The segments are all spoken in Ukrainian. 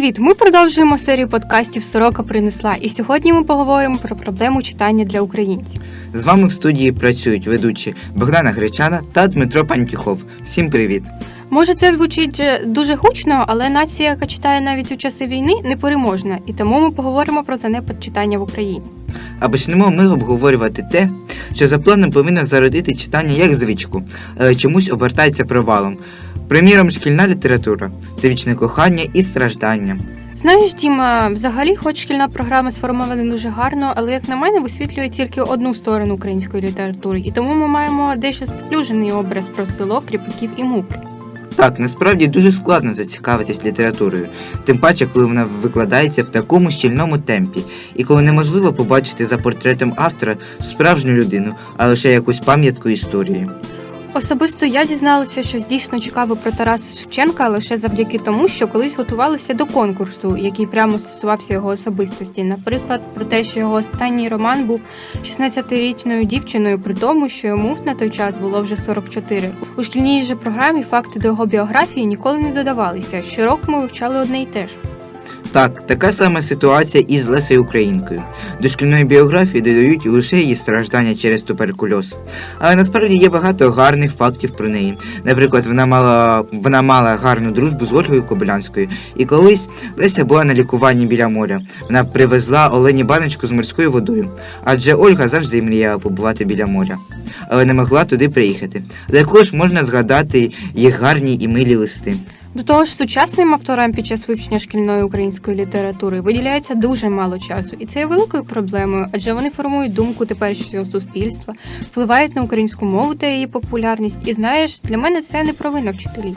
Привіт! Ми продовжуємо серію подкастів Сорока принесла. І сьогодні ми поговоримо про проблему читання для українців. З вами в студії працюють ведучі Богдана Гречана та Дмитро Пантюхов. Всім привіт! Може, це звучить е, дуже гучно, але нація, яка читає навіть у часи війни, непереможна, і тому ми поговоримо про занепад читання в Україні. А почнемо ми обговорювати те, що за планом повинно зародити читання як звичку, але чомусь обертається провалом. Приміром, шкільна література це вічне кохання і страждання. Знаєш, Діма, взагалі, хоч шкільна програма сформована дуже гарно, але як на мене, висвітлює тільки одну сторону української літератури, і тому ми маємо дещо сплюжений образ про село, кріпаків і муки. Так, насправді дуже складно зацікавитись літературою, тим паче, коли вона викладається в такому щільному темпі, і коли неможливо побачити за портретом автора справжню людину, а лише якусь пам'ятку історії. Особисто я дізналася, що дійсно цікаво про Тараса Шевченка лише завдяки тому, що колись готувалася до конкурсу, який прямо стосувався його особистості. Наприклад, про те, що його останній роман був 16-річною дівчиною, при тому, що йому на той час було вже 44. У шкільній же програмі факти до його біографії ніколи не додавалися. Щороку ми вивчали одне й те ж. Так, така сама ситуація і з Лесею Українкою. До шкільної біографії додають лише її страждання через туберкульоз. Але насправді є багато гарних фактів про неї. Наприклад, вона мала вона мала гарну дружбу з Ольгою Кобилянською, і колись Леся була на лікуванні біля моря. Вона привезла Олені баночку з морською водою, адже Ольга завжди мріяла побувати біля моря, але не могла туди приїхати. Також можна згадати їх гарні і милі листи. До того ж, сучасним авторам під час вивчення шкільної української літератури виділяється дуже мало часу, і це є великою проблемою, адже вони формують думку теперішнього суспільства, впливають на українську мову та її популярність. І знаєш, для мене це не провина вчителів.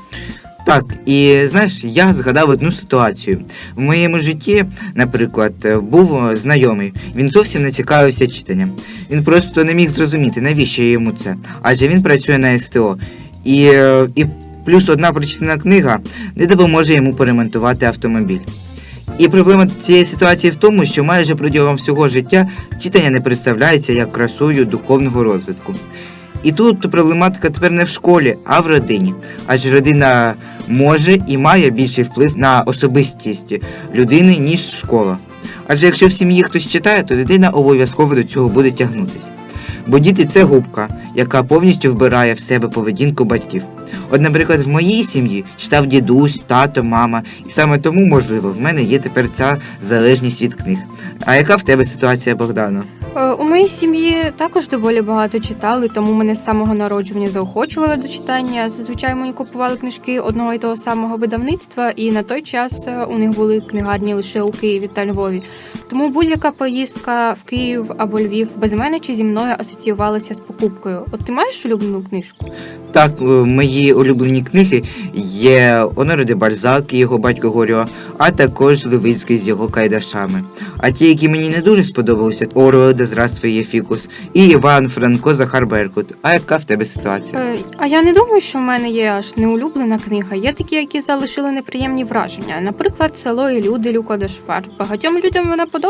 Так, і знаєш, я згадав одну ситуацію. В моєму житті, наприклад, був знайомий. Він зовсім не цікавився читанням. Він просто не міг зрозуміти, навіщо йому це. Адже він працює на СТО. І, е, і плюс одна прочитана книга не допоможе йому поремонтувати автомобіль. І проблема цієї ситуації в тому, що майже протягом всього життя читання не представляється як красою духовного розвитку. І тут проблематика тепер не в школі, а в родині. Адже родина може і має більший вплив на особистість людини, ніж школа. Адже якщо в сім'ї хтось читає, то дитина обов'язково до цього буде тягнутися. Бо діти це губка, яка повністю вбирає в себе поведінку батьків. От, наприклад, в моїй сім'ї читав дідусь, тато, мама, і саме тому, можливо, в мене є тепер ця залежність від книг. А яка в тебе ситуація, Богдана? Е, У моїй сім'ї також доволі багато читали, тому мене з самого народжування заохочували до читання. Зазвичай мені купували книжки одного і того самого видавництва, і на той час е, у них були книгарні лише у Києві та Львові. Тому будь-яка поїздка в Київ або Львів без мене чи зі мною асоціювалася з покупкою. От ти маєш улюблену книжку? Так, е, мої улюблені книги є Оноре де Бальзак і його батько Горьо, а також Левицький з його кайдашами. А ті, які мені не дуже сподобалися, Оруел де Здравствує Фікус і Іван Франко Захар Беркут. А яка в тебе ситуація? Е, А я не думаю, що в мене є аж неулюблена книга. Є такі, які залишили неприємні враження. Наприклад, село і люди Люко де Швар. Багатьом людям вона подобається,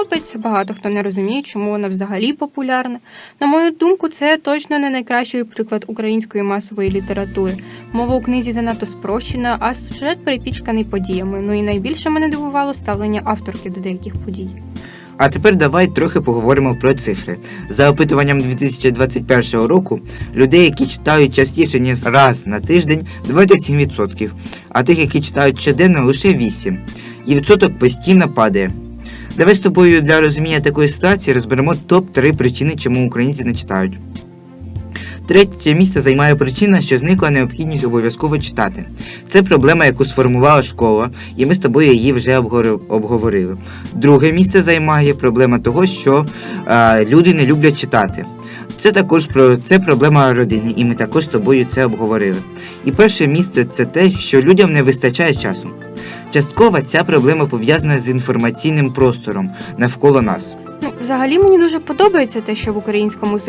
багато хто не розуміє, чому вона взагалі популярна. На мою думку, це точно не найкращий приклад української масової літератури. Мова у книзі занадто спрощена, а сюжет перепічканий подіями. Ну і найбільше мене дивувало ставлення авторки до деяких подій. А тепер давай трохи поговоримо про цифри. За опитуванням 2021 року, людей, які читають частіше ніж раз на тиждень, 27%, а тих, які читають щоденно, лише 8%. І відсоток постійно падає. Давай з тобою для розуміння такої ситуації розберемо топ-3 причини, чому українці не читають. Третє місце займає причина, що зникла необхідність обов'язково читати. Це проблема, яку сформувала школа, і ми з тобою її вже обговорили. Друге місце займає проблема того, що е, люди не люблять читати. Це також про це проблема родини, і ми також з тобою це обговорили. І перше місце це те, що людям не вистачає часу. Частково ця проблема пов'язана з інформаційним простором навколо нас. Ну, взагалі мені дуже подобається те, що в українському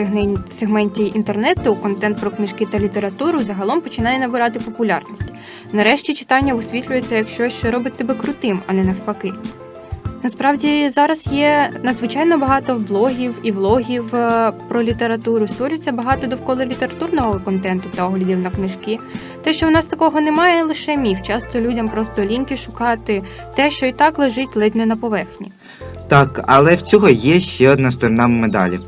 сегменті інтернету контент про книжки та літературу загалом починає набирати популярність. Нарешті читання висвітлюється як щось, що робить тебе крутим, а не навпаки. Насправді зараз є надзвичайно багато блогів і влогів е, про літературу. Створюється багато довкола літературного контенту та оглядів на книжки. Те, що у нас такого немає, лише міф. Часто людям просто ліньки шукати те, що і так лежить ледь не на поверхні. Так, але в цього є ще одна сторона медалі.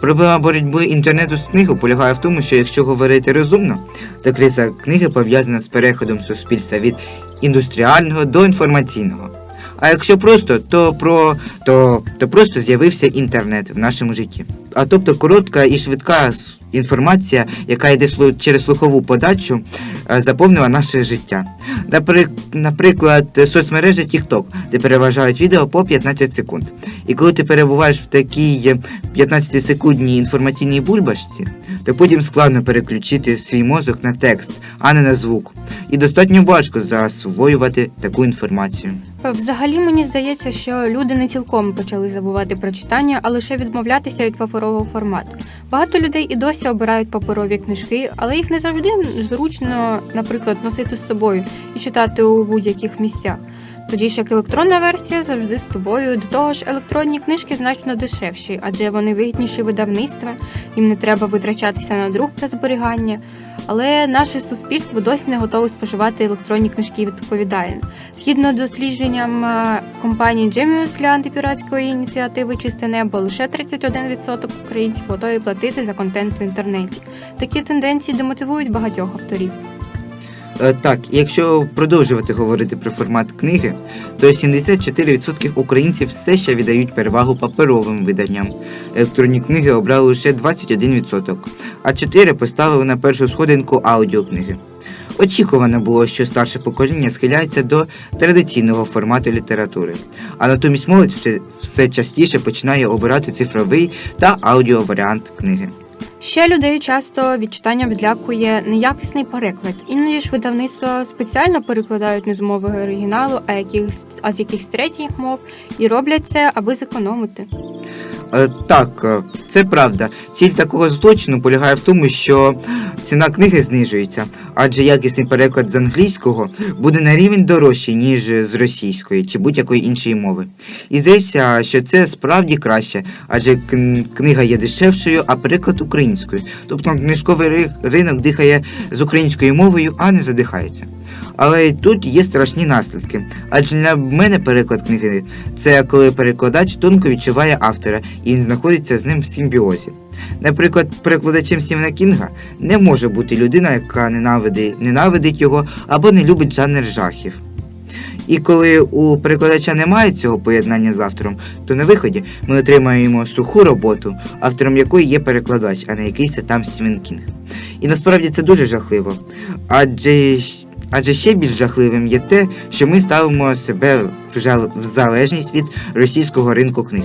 Проблема боротьби інтернету з книгою полягає в тому, що якщо говорити розумно, то криза книги пов'язана з переходом суспільства від індустріального до інформаційного. А якщо просто, то про то, то просто з'явився інтернет в нашому житті. А тобто коротка і швидка інформація, яка йде через слухову подачу, заповнила наше життя. Наприк- Наприклад, соцмережа TikTok, де переважають відео по 15 секунд. І коли ти перебуваєш в такій 15-секундній інформаційній бульбашці, то потім складно переключити свій мозок на текст, а не на звук. І достатньо важко засвоювати таку інформацію. Взагалі мені здається, що люди не цілком почали забувати про читання, а лише відмовлятися від паперового формату. Багато людей і досі обирають паперові книжки, але їх не завжди зручно, наприклад, носити з собою і читати у будь-яких місцях. Тоді ж як електронна версія завжди з тобою. До того ж, електронні книжки значно дешевші, адже вони вигідніші видавництва, їм не треба витрачатися на друк та зберігання. Але наше суспільство досі не готове споживати електронні книжки відповідально. Згідно з дослідженням е, компанії Genius для антипіратської ініціативи Чисте небо, лише 31% українців готові платити за контент в інтернеті. Такі тенденції демотивують багатьох авторів. Е, Так, якщо продовжувати говорити про формат книги, то 74% українців все ще віддають перевагу паперовим виданням. Електронні книги обрали лише 21%, а 4 поставили на першу сходинку аудіокниги. Очікувано було, що старше покоління схиляється до традиційного формату літератури, а натомість молодь все- частіше починає обирати цифровий та аудіоваріант книги. Ще людей часто від читання відлякує неякісний переклад. Іноді ж видавництва спеціально перекладають не з мови оригіналу, а яких а з якихось третіх мов, і роблять це, аби зекономити. Е, Так, е, це правда. Ціль такого злочину полягає в тому, що ціна книги знижується, адже якісний переклад з англійського буде на рівень дорожчий, ніж з російської чи будь-якої іншої мови. І здається, що це справді краще, адже книга є дешевшою, а переклад українською. Тобто книжковий ринок дихає з українською мовою, а не задихається. Але й тут є страшні наслідки. Адже для мене переклад книги це коли перекладач тонко відчуває автора і він знаходиться з ним в симбіозі. Наприклад, перекладачем Стівена Кінга не може бути людина, яка ненавидить, ненавидить його або не любить жанр жахів. І коли у перекладача немає цього поєднання з автором, то на виході ми отримаємо суху роботу, автором якої є перекладач, а не якийсь там Стівен Кінг. І насправді це дуже жахливо. Адже, адже ще більш жахливим є те, що ми ставимо себе в, залежність від російського ринку книг.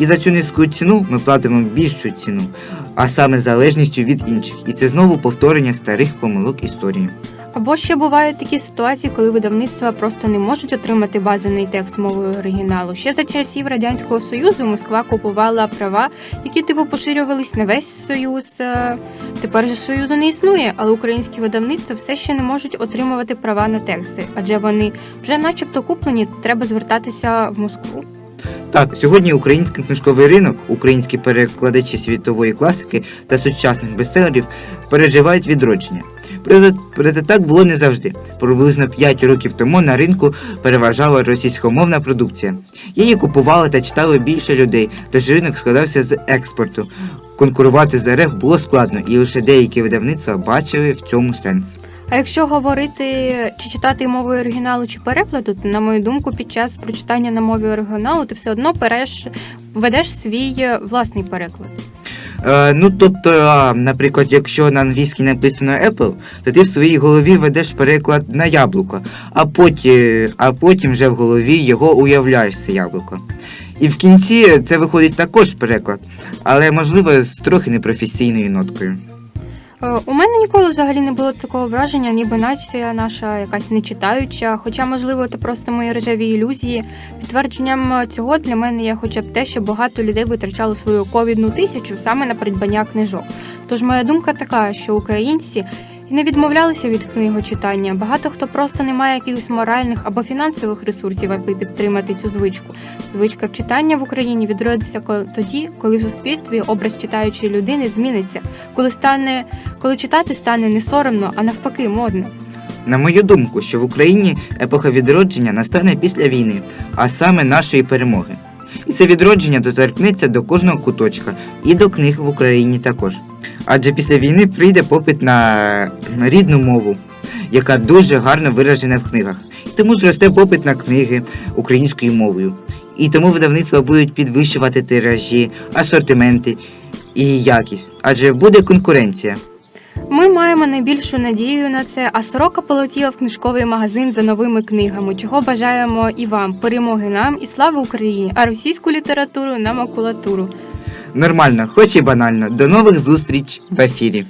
І за цю низьку ціну ми платимо більшу ціну, а саме залежністю від інших. І це знову повторення старих помилок історії. Або ще бувають такі ситуації, коли видавництва просто не можуть отримати базовий текст мовою оригіналу. Ще за часів радянського союзу Москва купувала права, які типу поширювались на весь союз. Е, Тепер же союзу не існує, але українські видавництва все ще не можуть отримувати права на тексти, адже вони вже, начебто, куплені. Треба звертатися в Москву. Так, сьогодні український книжковий ринок, українські перекладачі світової класики та сучасних бестселерів переживають відродження. Проте, так було не завжди. Приблизно 5 років тому на ринку переважала російськомовна продукція. Її купували та читали більше людей, тож ринок складався з експорту. Конкурувати з РФ було складно, і лише деякі видавництва бачили в цьому сенс. А якщо говорити чи читати мовою оригіналу чи перекладу, то на мою думку, під час прочитання на мові оригіналу ти все одно береш, ведеш свій е, власний переклад. Е, ну, тобто, наприклад, якщо на англійській написано Apple, то ти в своїй голові ведеш переклад на яблуко, а потім, а потім вже в голові його уявляєш це яблуко. І в кінці це виходить також переклад, але можливо з трохи непрофесійною ноткою. Е, У мене ніколи взагалі не було такого враження, ніби нація наша якась нечитаюча, хоча, можливо, це просто мої рожеві ілюзії. Підтвердженням е, цього для мене є хоча б те, що багато людей витрачали свою ковідну тисячу саме на придбання книжок. Тож моя думка така, що українці не відмовлялися від книгочитання. Багато хто просто не має якихось моральних або фінансових ресурсів, аби підтримати цю звичку. Звичка читання в Україні відродиться тоді, коли в суспільстві образ читаючої людини зміниться, коли стане, коли читати стане не соромно, а навпаки модно. На мою думку, що в Україні епоха відродження настане після війни, а саме нашої перемоги. І це відродження доторкнеться до кожного куточка і до книг в Україні також. Адже після війни прийде попит на, рідну мову, яка дуже гарно виражена в книгах. І тому зросте попит на книги українською мовою. І тому видавництва будуть підвищувати тиражі, асортименти і якість, адже буде конкуренція. Ми маємо найбільшу надію на це, а сорока полетіла в книжковий магазин за новими книгами, чого бажаємо і вам перемоги нам і слави Україні, а російську літературу на макулатуру. Нормально, хоч і банально. До нових зустріч в ефірі.